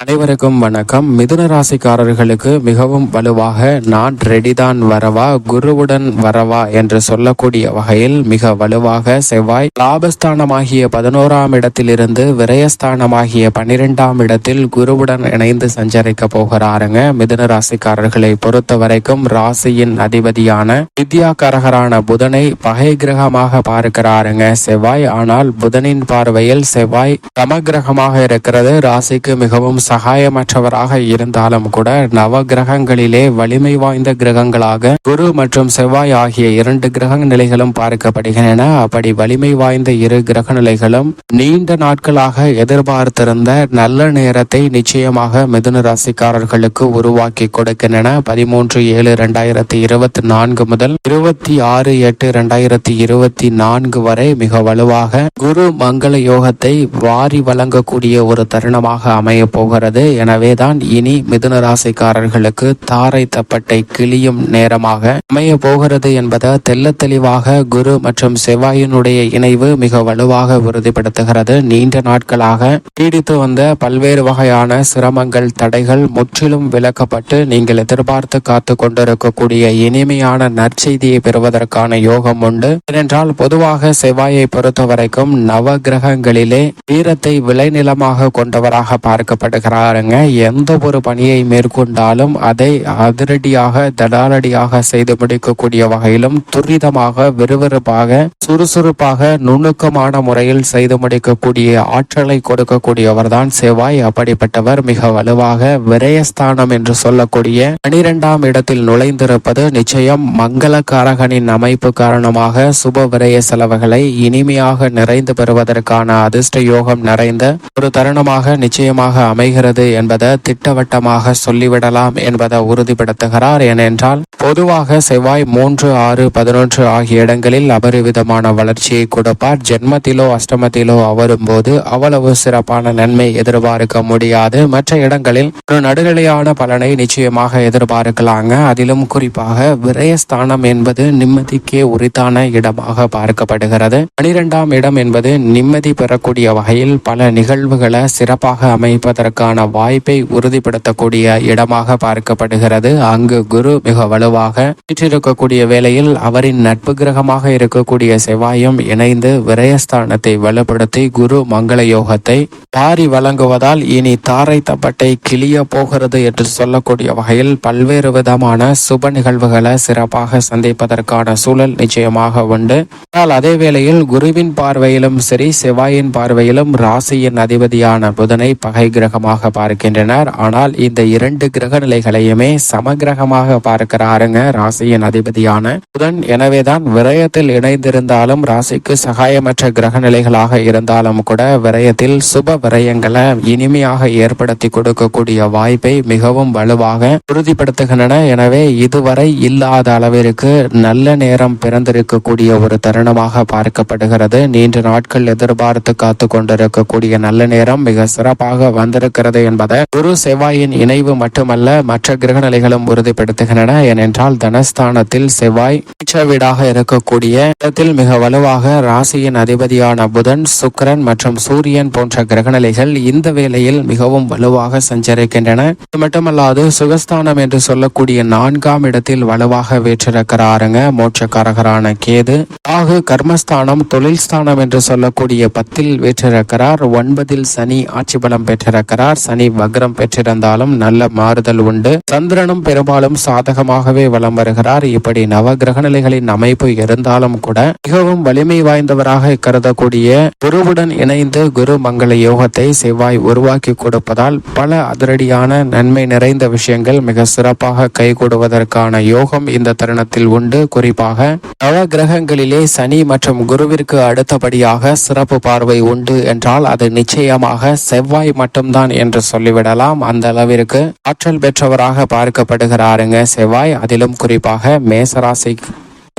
அனைவருக்கும் வணக்கம். மிதுன ராசிக்காரர்களுக்கு மிகவும் வலுவாக நான் ரெடிதான் வரவா குருவுடன் வரவா என்று சொல்லக்கூடிய வகையில் மிக வலுவாக செவ்வாய் லாபஸ்தானமாகிய பதினோராம் இடத்திலிருந்து விரயஸ்தானமாகிய பன்னிரெண்டாம் இடத்தில் குருவுடன் இணைந்து சஞ்சரிக்க போகிறாருங்க. மிதுன ராசிக்காரர்களை பொறுத்த வரைக்கும் ராசியின் அதிபதியான வித்யாகாரகரான புதனை பகை கிரகமாக பார்க்கிறாருங்க. செவ்வாய் ஆனால் புதனின் பார்வையில் செவ்வாய் சமகிரகமாக இருக்கிறது. ராசிக்கு மிகவும் சகாயமற்றவராக இருந்தாலும் கூட நவ கிரகங்களிலே வலிமை வாய்ந்த கிரகங்களாக குரு மற்றும் செவ்வாய் ஆகிய இரண்டு கிரக நிலைகளும் பார்க்கப்படுகின்றன. அப்படி வலிமை வாய்ந்த இரு கிரக நிலைகளும் நீண்ட நாட்களாக எதிர்பார்த்திருந்த நல்ல நேரத்தை நிச்சயமாக மிதுன ராசிக்காரர்களுக்கு உருவாக்கி கொடுக்கின்றன. பதிமூன்று ஏழு இரண்டாயிரத்தி இருபத்தி நான்கு முதல் இருபத்தி ஆறு எட்டு இரண்டாயிரத்தி இருபத்தி நான்கு வரை மிக வலுவாக குரு மங்கள யோகத்தை வாரி வழங்கக்கூடிய ஒரு தருணமாக அமைய போகிறது. எனவே தான் இனி மிதுன ராசிக்காரர்களுக்கு தாரை தப்பட்டை கிளியும் நேரமாக அமைய போகிறது என்பதை தெல்ல தெளிவாக குரு மற்றும் செவ்வாயினுடைய இணைவு மிக வலுவாக உறுதிப்படுத்துகிறது. நீண்ட நாட்களாக நீடித்து வந்த பல்வேறு வகையான சிரமங்கள் தடைகள் முற்றிலும் விலக்கப்பட்டு நீங்கள் எதிர்பார்த்து காத்து கொண்டிருக்கக்கூடிய இனிமையான நற்செய்தியை பெறுவதற்கான யோகம் உண்டு. ஏனென்றால் பொதுவாக செவ்வாயை பொறுத்த வரைக்கும் நவ கிரகங்களிலே வீரத்தை விளைநிலமாக கொண்டவராக பார்க்கப்படுகிறது பார்க்கப்படுகிறாருங்க எந்த ஒரு பணியை மேற்கொண்டாலும் அதை அதிரடியாக தடாலடியாக செய்து முடிக்கக்கூடிய வகையிலும் துரிதமாக விறுவிறுப்பாக சுறுசுறுப்பாக நுணுக்கமான முறையில் செய்து முடிக்கக்கூடிய ஆற்றலை கொடுக்கக்கூடியவர் தான் செவ்வாய். அப்படிப்பட்டவர் மிக வலுவாக விரயஸ்தானம் என்று சொல்லக்கூடிய பனிரெண்டாம் இடத்தில் நுழைந்திருப்பது நிச்சயம் மங்களக்காரகனின் அமைப்பு காரணமாக சுப விரய செலவுகளை இனிமையாக நிறைந்து பெறுவதற்கான அதிர்ஷ்ட யோகம் நிறைந்த ஒரு தருணமாக நிச்சயமாக அமைகிறது. என்பதை திட்டவட்டமாக சொல்லிவிடலாம் என்பதை உறுதிப்படுத்துகிறார். ஏனென்றால் பொதுவாக செவ்வாய் மூன்று ஆறு பதினொன்று ஆகிய இடங்களில் அபரிவிதமான வளர்ச்சியை கொடுப்பார். ஜென்மத்திலோ அஷ்டமத்திலோ அவரும் போது அவ்வளவு சிறப்பான நன்மை எதிர்பார்க்க முடியாது. மற்ற இடங்களில் ஒரு நடுநிலையான பலனை நிச்சயமாக எதிர்பார்க்கலாங்க. அதிலும் குறிப்பாக விரயஸ்தானம் என்பது நிம்மதிக்கே உரித்தான இடமாக பார்க்கப்படுகிறது. பனிரெண்டாம் இடம் என்பது நிம்மதி பெறக்கூடிய வகையில் பல நிகழ்வுகளை சிறப்பாக அமைப்பதற்கு அமைப்பதற்கான வாய்ப்பை உறுதிப்படுத்தக்கூடிய இடமாக பார்க்கப்படுகிறது. அங்கு குரு மிக வலுவாக வீற்றிருக்கக்கூடிய வேளையில் அவரின் நட்பு கிரகமாக இருக்கக்கூடிய செவ்வாயும் இணைந்து விரயஸ்தானத்தை வலுப்படுத்தி குரு மங்கள யோகத்தை தாரி வழங்குவதால் இனி தாரை தப்பட்டை கிளிய போகிறது என்று சொல்லக்கூடிய வகையில் பல்வேறு விதமான சுப நிகழ்வுகளை சிறப்பாக சந்திப்பதற்கான சூழல் நிச்சயமாக உண்டு. ஆனால் அதே வேளையில் குருவின் பார்வையிலும் சரி செவ்வாயின் பார்வையிலும் ராசியின் அதிபதியான புதனை பகை கிரகமாக பார்க்கின்றனர். ஆனால் இந்த இரண்டு கிரக நிலைகளையுமே சமகிரகமாக பார்க்கிறாருங்க ராசியின் அதிபதியான புதன். எனவேதான் விரயத்தில் இணைந்திருந்தாலும் ராசிக்கு சகாயமற்ற கிரக நிலைகளாக இருந்தாலும் கூட விரயத்தில் சுப விரயங்களை இனிமையாக ஏற்படுத்தி கொடுக்கக்கூடிய வாய்ப்பை மிகவும் வலுவாக உறுதிப்படுத்துகின்றன. எனவே இதுவரை இல்லாத அளவிற்கு நல்ல நேரம் பிறந்திருக்கக்கூடிய ஒரு தருணமாக பார்க்கப்படுகிறது. நீண்ட நாட்கள் எதிர்பார்த்து காத்து கொண்டிருக்கக்கூடிய நல்ல நேரம் மிக சிறப்பாக வந்திருக்கிறது. என்பதை குரு செவ்வாயின் இணைவு மட்டுமல்ல மற்ற கிரக நிலைகளும் உறுதிப்படுத்துகின்றன. ஏனென்றால் தனஸ்தானத்தில் செவ்வாய் வீடாக இருக்கக்கூடிய இடத்தில் மிக வலுவாக ராசியின் அதிபதியான புதன் சுக்கிரன் மற்றும் சூரியன் போன்ற கிரகநிலைகள் இந்த வேளையில் மிகவும் வலுவாக சஞ்சரிக்கின்றன. இது மட்டுமல்லாது சுகஸ்தானம் என்று சொல்லக்கூடிய நான்காம் இடத்தில் வலுவாக வீற்றிருக்கிறாருங்க. மோட்சக்காரகரான கேது ஆகு கர்மஸ்தானம் தொழில் ஸ்தானம் என்று சொல்லக்கூடிய பத்தில் வீற்றிருக்கிறார். ஒன்பதில் சனி ஆட்சி பலம் பெற்றிருக்கிறார். சனி வக்ரம் பெற்றிருந்தாலும் நல்ல மாறுதல் உண்டு. சந்திரனும் பெரும்பாலும் சாதகமாகவே வலம் வருகிறார். இப்படி நவ கிரக நிலைகளின் அமைப்பு இருந்தாலும் கூட மிகவும் வலிமை வாய்ந்தவராக கருதக்கூடிய குருவுடன் இணைந்து குரு மங்கள யோகத்தை செவ்வாய் உருவாக்கி கொடுப்பதால் பல அதிரடியான நன்மை நிறைந்த விஷயங்கள் மிக சிறப்பாக கைகூடுவதற்கான யோகம் இந்த தருணத்தில் உண்டு. குறிப்பாக நவ கிரகங்களிலே சனி மற்றும் குருவிற்கு அடுத்தபடியாக சிறப்பு பார்வை உண்டு என்றால் அது நிச்சயமாக செவ்வாய் மட்டும்தான் என்று சொல்லிவிடலாம். அந்த அளவிற்கு ஆற்றல் பெற்றவராக பார்க்கப்படுகிறாருங்க செவ்வாய். அதிலும் குறிப்பாக மேசராசி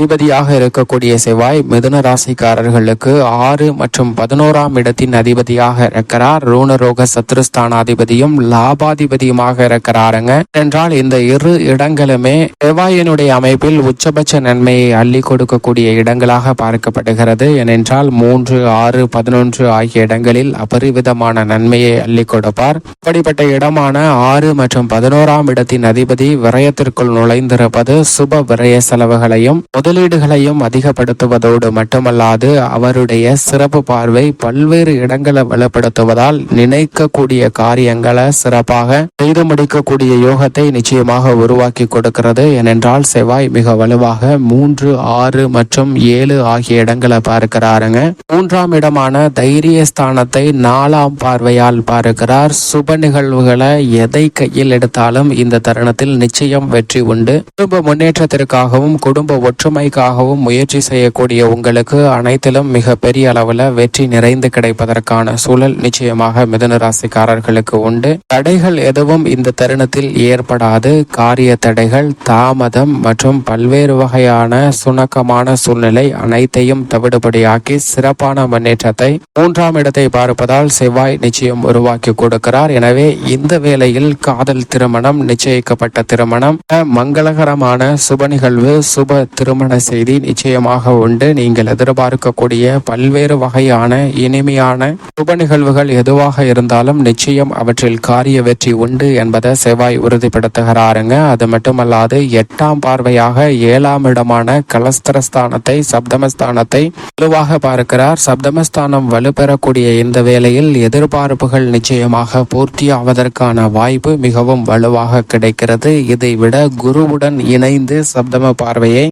அதிபதியாக இருக்கக்கூடிய செவ்வாய் மிதுன ராசிக்காரர்களுக்கு ஆறு மற்றும் பதினோராம் இடத்தின் அதிபதியாக இருக்கிறார். ரூணரோக சத்ருஸ்தானாதிபதியும் லாபாதிபதியுமாக இருக்கிறாருங்க. என்றால் இந்த இரு இடங்களுமே செவ்வாயினுடைய அமைப்பில் உச்சபட்ச நன்மையை அள்ளி கொடுக்கக்கூடிய இடங்களாக பார்க்கப்படுகிறது. ஏனென்றால் மூன்று ஆறு பதினொன்று ஆகிய இடங்களில் அபரிவிதமான நன்மையை அள்ளி கொடுப்பார். அப்படிப்பட்ட இடமான ஆறு மற்றும் பதினோராம் இடத்தின் அதிபதி விரயத்திற்குள் நுழைந்திருப்பது சுப விரய செலவுகளையும் முதலீடுகளையும் அதிகப்படுத்துவதோடு மட்டுமல்லாது அவருடைய சிறப்பு பார்வை பல்வேறு இடங்களை வலுப்படுத்துவதால் நினைக்கக்கூடிய காரியங்களை சிறப்பாக செய்து முடிக்கக்கூடிய யோகத்தை நிச்சயமாக உருவாக்கி கொடுக்கிறது. ஏனென்றால் செவ்வாய் மிக வலுவாக மூன்று ஆறு மற்றும் ஏழு ஆகிய இடங்களை பார்க்கிறாருங்க. மூன்றாம் இடமான தைரிய ஸ்தானத்தை நாலாம் பார்வையால் பார்க்கிறார். சுப நிகழ்வுகளை எதை கையில் எடுத்தாலும் இந்த தருணத்தில் நிச்சயம் வெற்றி உண்டு. குடும்ப முன்னேற்றத்திற்காகவும் குடும்ப ஒற்றுமைக்காகவும் முயற்சி செய்யக்கூடிய உங்களுக்கு அனைத்திலும் மிக பெரிய அளவில் வெற்றி நிறைந்து கிடைப்பதற்கான சூழல் நிச்சயமாக மிதுன ராசிக்காரர்களுக்கு உண்டு. தடைகள் எதுவும் இந்த தருணத்தில் ஏற்படாது. காரிய தடைகள் தாமதம் மற்றும் பல்வேறு வகையான சுணக்கமான சூழ்நிலை அனைத்தையும் தவிடுபடியாக்கி சிறப்பான முன்னேற்றத்தை மூன்றாம் இடத்தை பார்ப்பதால் செவ்வாய் நிச்சயம் உருவாக்கி கொடுக்கிறார். எனவே இந்த வேளையில் காதல் திருமணம் நிச்சயிக்கப்பட்ட திருமணம் மங்களகரமான சுப நிகழ்வு சுப திருமண செய்தி நிச்சயமாக உண்டு. நீங்கள் எதிர்பார்க்கக்கூடிய பல்வேறு வகையான இனிமையான சுப நிகழ்வுகள் எதுவாக இருந்தாலும் நிச்சயம் அவற்றில் காரிய வெற்றி உண்டு என்பதை செவ்வாய் உறுதிப்படுத்துகிறாருங்க. அது மட்டுமல்லாது எட்டாம் பார்வையாக ஏழாம் இடமான கலஸ்தரஸ்தானத்தை சப்தமஸ்தானத்தை வலுவாக பார்க்கிறார். சப்தமஸ்தானம் வலுப்பெறக்கூடிய இந்த வேளையில் எதிர்பார்ப்புகள் நிச்சயமாக பூர்த்தியாவதற்கான வாய்ப்பு மிகவும் வலுவாக கிடைக்கிறது. இதை விட குருவுடன் இணைந்து சப்தம பார்வையை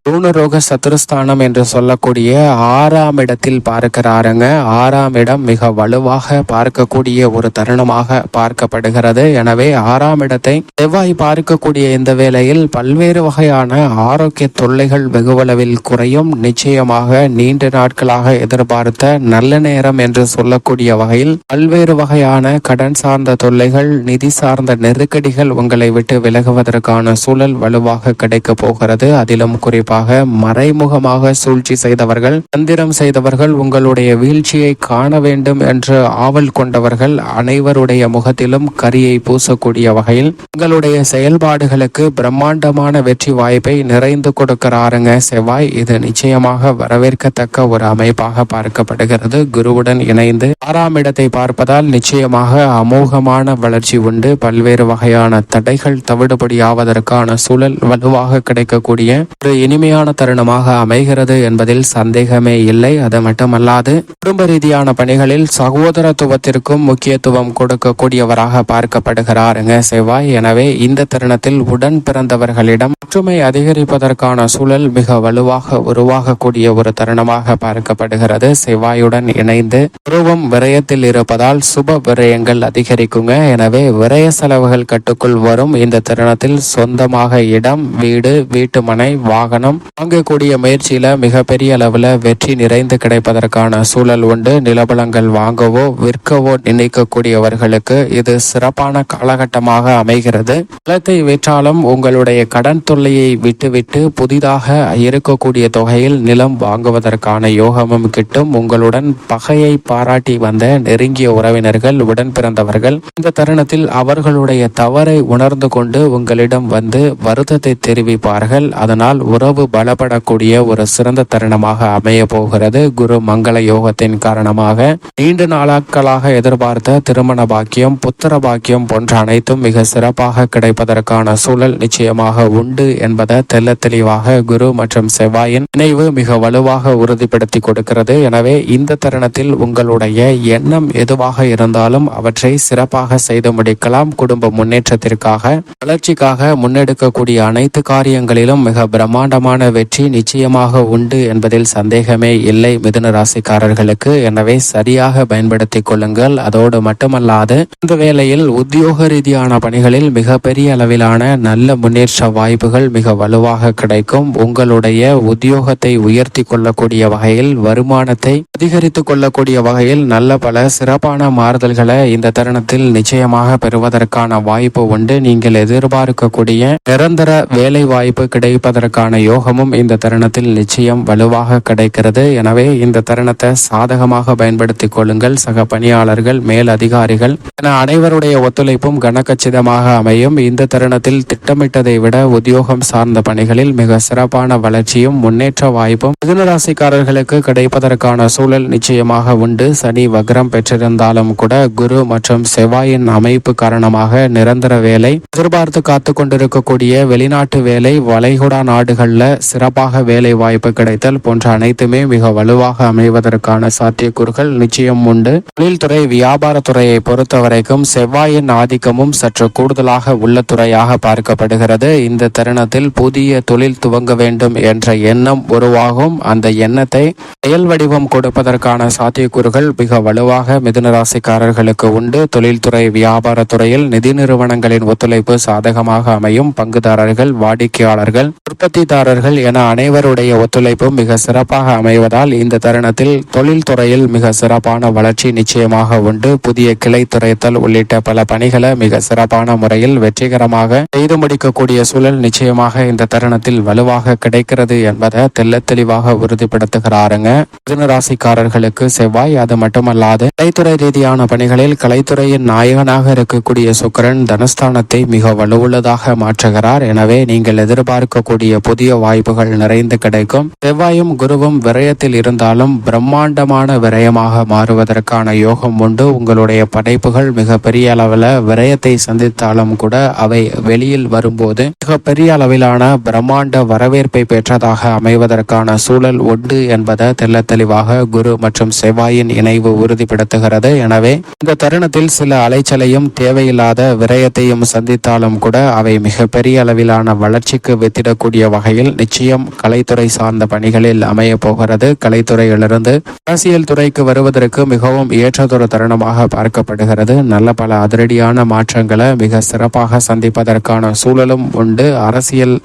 யோக சத்துருஸ்தானம் என்று சொல்லக்கூடிய ஆறாம் இடத்தில் பார்க்கிறாருங்க. ஆறாம் இடம் மிக வலுவாக பார்க்கக்கூடிய ஒரு தருணமாக பார்க்கப்படுகிறது. எனவே ஆறாம் இடத்தை செவ்வாய் பார்க்கக்கூடிய இந்த வேளையில் பல்வேறு வகையான ஆரோக்கிய தொல்லைகள் வெகுவளவில் குறையும். நிச்சயமாக நீண்ட நாட்களாக எதிர்பார்த்த நல்ல நேரம் என்று சொல்லக்கூடிய வகையில் பல்வேறு வகையான கடன் சார்ந்த தொல்லைகள் நிதி சார்ந்த நெருக்கடிகள் உங்களை விட்டு விலகுவதற்கான சூழல் வலுவாக கிடைக்க போகிறது. அதிலும் குறிப்பாக மறைமுகமாக சூழ்ச்சி செய்தவர்கள் தந்திரம் செய்தவர்கள் உங்களுடைய வீழ்ச்சியை காண வேண்டும் என்று ஆவல் கொண்டவர்கள் அனைவருடைய முகத்திலும் கரியை பூசக்கூடிய வகையில் உங்களுடைய செயல்பாடுகளுக்கு பிரம்மாண்டமான வெற்றி வாய்ப்பை நிறைந்து கொடுக்கிறாருங்க செவ்வாய். இது நிச்சயமாக வரவேற்கத்தக்க ஒரு அமைப்பாக பார்க்கப்படுகிறது. குருவுடன் இணைந்து ஆறாம் இடத்தை பார்ப்பதால் நிச்சயமாக அமோகமான வளர்ச்சி உண்டு. பல்வேறு வகையான தடைகள் தவிடுபடியாவதற்கான சூழல் வலுவாக கிடைக்கக்கூடிய ஒரு இனிமையான தருணமாக அமைகிறது என்பதில் சந்தேகமே இல்லை. அது மட்டுமல்லாது குடும்ப ரீதியான பணிகளில் சகோதரத்துவத்திற்கும் முக்கியத்துவம் கொடுக்கக்கூடியவராக பார்க்கப்படுகிறாருங்க செவ்வாய் எனவே இந்த தருணத்தில் உடன் பிறந்தவர்களிடம் ஒற்றுமை அதிகரிப்பதற்கான சூழல் மிக வலுவாக உருவாகக்கூடிய ஒரு தருணமாக பார்க்கப்படுகிறது. செவ்வாயுடன் இணைந்து உருவம் விரயத்தில் இருப்பதால் சுப விரயங்கள் அதிகரிக்குங்க. எனவே விரய செலவுகள் கட்டுக்குள் வரும். இந்த தருணத்தில் சொந்தமாக இடம் வீடு வீட்டுமனை வாகனம் வாங்கக்கூடிய முயற்சியில் மிகப்பெரிய அளவுல வெற்றி நிறைந்து கிடைப்பதற்கான சூழல் உண்டு. நிலபலங்கள் வாங்கவோ விற்கவோ நினைக்கக்கூடியவர்களுக்கு இது சிறப்பான காலகட்டமாக அமைகிறது. நிலத்தை விற்றாலும் உங்களுடைய கடன் தொல்லையை விட்டுவிட்டு புதிதாக இருக்கக்கூடிய தொகையில் நிலம் வாங்குவதற்கான யோகமும் கிட்டும். உங்களுடன் பகையை பாராட்டி வந்த நெருங்கிய உறவினர்கள் உடன் பிறந்தவர்கள் இந்த தருணத்தில் அவர்களுடைய தவறை உணர்ந்து கொண்டு உங்களிடம் வந்து வருத்தத்தை தெரிவிப்பார்கள். அதனால் உறவு பல பலப்படக்கூடிய ஒரு சிறந்த தருணமாக அமைய போகிறது. குரு மங்கள யோகத்தின் காரணமாக நீண்ட நாட்களாக எதிர்பார்த்த திருமண பாக்கியம் புத்திர பாக்கியம் போன்ற அனைத்தும் மிக சிறப்பாக கிடைப்பதற்கான சூழல் நிச்சயமாக உண்டு என்பதை தெல்ல தெளிவாக குரு மற்றும் செவ்வாயின் நினைவு மிக வலுவாக உறுதிப்படுத்தி கொடுக்கிறது. எனவே இந்த தருணத்தில் உங்களுடைய எண்ணம் எதுவாக இருந்தாலும் அவற்றை சிறப்பாக செய்து முடிக்கலாம். குடும்ப முன்னேற்றத்திற்காக வளர்ச்சிக்காக முன்னெடுக்கக்கூடிய அனைத்து காரியங்களிலும் மிக பிரம்மாண்டமான வெற்றி நிச்சயமாக உண்டு என்பதில் சந்தேகமே இல்லை. மிதுன ராசிக்காரர்களுக்கு எனவே சரியாக பயன்படுத்திக் கொள்ளுங்கள். அதோடு மட்டுமல்லாது இந்த வேளையில் உத்தியோக ரீதியான பணிகளில் மிகப்பெரிய அளவிலான நல்ல முன்னேற்ற வாய்ப்புகள் மிக வலுவாக கிடைக்கும். உங்களுடைய உத்தியோகத்தை உயர்த்தி கொள்ளக்கூடிய வகையில் வருமானத்தை அதிகரித்துக் கொள்ளக்கூடிய வகையில் நல்ல பல சிறப்பான மாறுதல்களை இந்த தருணத்தில் நிச்சயமாக பெறுவதற்கான வாய்ப்பு உண்டு. நீங்கள் எதிர்பார்க்கக்கூடிய நிரந்தர வேலை வாய்ப்பு கிடைப்பதற்கான யோகமும் இந்த தருணத்தில் நிச்சயம் வலுவாக கிடைக்கிறது. எனவே இந்த தருணத்தை சாதகமாக பயன்படுத்திக் கொள்ளுங்கள். சக பணியாளர்கள் மேல் அதிகாரிகள் என அனைவருடைய ஒத்துழைப்பும் கனக்கச்சிதமாக அமையும். இந்த தருணத்தில் திட்டமிட்டதை விட உத்தியோகம் சார்ந்த பணிகளில் மிக சிறப்பான வளர்ச்சியும் முன்னேற்ற வாய்ப்பும் மிதுனராசிக்காரர்களுக்கு கிடைப்பதற்கான சூழல் நிச்சயமாக உண்டு. சனி வக்ரம் பெற்றிருந்தாலும் கூட குரு மற்றும் செவ்வாயின் அமைப்பு காரணமாக நிரந்தர வேலை எதிர்பார்த்து காத்து கொண்டிருக்கக்கூடிய வெளிநாட்டு வேலை வளைகுடா நாடுகள்ல சிறப்பாக வேலை வாய்ப்பு கிடைத்தல் போன்ற அனைத்துமே மிக வலுவாக அமைவதற்கான சாத்தியக்கூறுகள் நிச்சயம் உண்டு. தொழில்துறை வியாபாரத்துறையை பொறுத்த வரைக்கும் செவ்வாயின் ஆதிக்கமும் சற்று கூடுதலாக உள்ள துறையாக பார்க்கப்படுகிறது. இந்த தருணத்தில் புதிய தொழில் துவங்க வேண்டும் என்ற எண்ணம் உருவாகும். அந்த எண்ணத்தை செயல் வடிவம் கொடுப்பதற்கான சாத்தியக்கூறுகள் மிக வலுவாக மிதுனராசிக்காரர்களுக்கு உண்டு. தொழில்துறை வியாபாரத்துறையில் நிதி நிறுவனங்களின் ஒத்துழைப்பு சாதகமாக அமையும். பங்குதாரர்கள் வாடிக்கையாளர்கள் உற்பத்திதாரர்கள் என அனைவருடைய ஒத்துழைப்பும் மிக சிறப்பாக அமைவதால் இந்த தருணத்தில் தொழில்துறையில் மிக சிறப்பான வளர்ச்சி நிச்சயமாக உண்டு. புதிய கிளை துறைத்தல் உள்ளிட்ட பல பணிகளை மிக சிறப்பான முறையில் வெற்றிகரமாக செய்து முடிக்கக்கூடிய சூழல் நிச்சயமாக இந்த தருணத்தில் வலுவாக கிடைக்கிறது என்பதை தெல்ல தெளிவாக உறுதிப்படுத்துகிறாருங்க. மிதுன ராசிக்காரர்களுக்கு செவ்வாய் அது மட்டுமல்லாது கலைத்துறை ரீதியான பணிகளில் கலைத்துறையின் நாயகனாக இருக்கக்கூடிய சுக்கிரன் தனஸ்தானத்தை மிக வலுவுள்ளதாக மாற்றுகிறார். எனவே நீங்கள் எதிர்பார்க்கக்கூடிய புதிய வாய்ப்புகள் நிறைந்து கிடைக்கும். செவ்வாயும் குருவும் விரயத்தில் இருந்தாலும் பிரம்மாண்டமான விரயமாக மாறுவதற்கான யோகம் உண்டு. உங்களுடைய படைப்புகள் மிக பெரிய அளவில் விரயத்தை சந்தித்தாலும் கூட அவை வெளியில் வரும்போது மிக பெரிய அளவிலான பிரம்மாண்ட வரவேற்பை பெற்றதாக அமைவதற்கான சூழல் உண்டு என்பதை தெல்ல தெளிவாக குரு மற்றும் செவ்வாயின் இணைவு உறுதிப்படுத்துகிறது. எனவே இந்த தருணத்தில் சில அலைச்சலையும் தேவையில்லாத விரயத்தையும் சந்தித்தாலும் கூட அவை மிக பெரிய அளவிலான வளர்ச்சிக்கு வித்திடக்கூடிய வகையில் நிச்சயம் கலைத்துறை சார்ந்த பணிகளில் அமைய போகிறது. கலைத்துறையிலிருந்து அரசியல் துறைக்கு வருவதற்கு மிகவும் ஏற்றதொரு தருணமாக பார்க்கப்படுகிறது. நல்ல பல அதிரடியான மாற்றங்களை மிக சிறப்பாக சந்திப்பதற்கான சூழலும் உண்டு. அரசியல்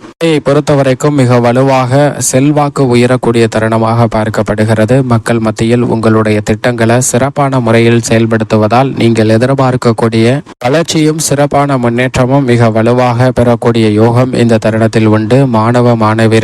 பொறுத்தவரைக்கும் மிக வலுவாக செல்வாக்கு உயரக்கூடிய தருணமாக பார்க்கப்படுகிறது. மக்கள் மத்தியில் உங்களுடைய திட்டங்களை சிறப்பான முறையில் செயல்படுத்துவதால் நீங்கள் எதிர்பார்க்கக்கூடிய வளர்ச்சியும் சிறப்பான முன்னேற்றமும் மிக வலுவாக பெறக்கூடிய யோகம் இந்த தருணத்தில் உண்டு. மாணவ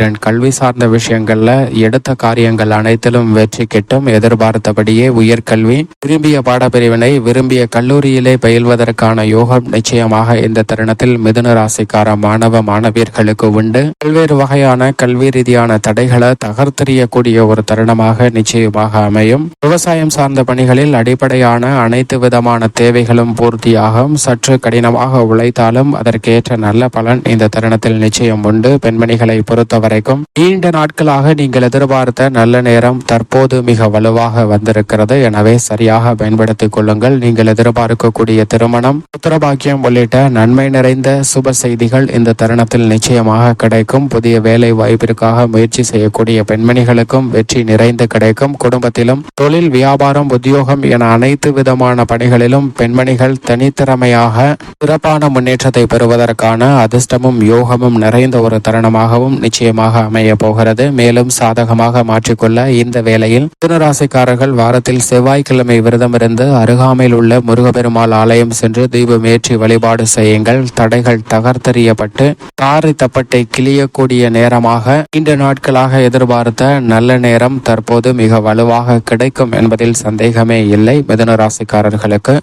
மாணவியரின் கல்வி சார்ந்த விஷயங்கள்ல எடுத்த காரியங்கள் அனைத்திலும் வெற்றி கிட்டும். எதிர்பார்த்தபடியே உயர்கல்வி விரும்பிய பாடப்பிரிவினை விரும்பிய கல்லூரியிலே பயில்வதற்கான யோகம் நிச்சயமாக இந்த தருணத்தில் மிதுன ராசிக்கார மாணவ மாணவியர்களுக்கு உண்டு. பல்வேறு வகையான கல்வி ரீதியான தடைகளை தகர்த்தெறியக்கூடிய ஒரு தருணமாக நிச்சயமாக அமையும். விவசாயம் சார்ந்த பணிகளில் அடிப்படையான அனைத்து விதமான தேவைகளும் பூர்த்தியாகும். சற்று கடினமாக உழைத்தாலும் அதற்கேற்ற நல்ல பலன் இந்த தருணத்தில் நிச்சயம் உண்டு. பெண்மணிகளை பொறுத்தவரை கிடைக்கும் நீண்ட நாட்களாக நீங்கள் எதிர்பார்த்த நல்ல நேரம் தற்போது மிக வலுவாக வந்திருக்கிறது. எனவே சரியாக பயன்படுத்திக் கொள்ளுங்கள். நீங்கள் எதிர்பார்க்கக்கூடிய திருமணம் புத்திரபாக்கியம் உள்ளிட்ட நன்மை நிறைந்த சுப செய்திகள் இந்த தருணத்தில் நிச்சயமாக கிடைக்கும். புதிய வேலை வாய்ப்பிற்காக முயற்சி செய்யக்கூடிய பெண்மணிகளுக்கும் வெற்றி நிறைந்து கிடைக்கும். குடும்பத்திலும் தொழில் வியாபாரம் உத்தியோகம் என அனைத்து விதமான பணிகளிலும் பெண்மணிகள் தனித்திறமையாக சிறப்பான முன்னேற்றத்தை பெறுவதற்கான அதிர்ஷ்டமும் யோகமும் நிறைந்த ஒரு தருணமாகவும் நிச்சயமாக அமைய போகிறது. மேலும் சாதகமாக மாற்றிக்கொள்ள இந்த வேளையில் மிதுனராசிக்காரர்கள் வாரத்தில் செவ்வாய்க்கிழமை விரதமிருந்து அருகாமையில் உள்ள முருகப்பெருமாள் ஆலயம் சென்று தீபம் ஏற்றி வழிபாடு செய்யுங்கள். தடைகள் தகர்த்தெறியப்பட்டு தாரை தப்பட்டை கிளியக்கூடிய நேரமாக இந்த நாட்களாக எதிர்பார்த்த நல்ல நேரம் தற்போது மிக வலுவாக கிடைக்கும் என்பதில் சந்தேகமே இல்லை. மிதுன ராசிக்காரர்களுக்கு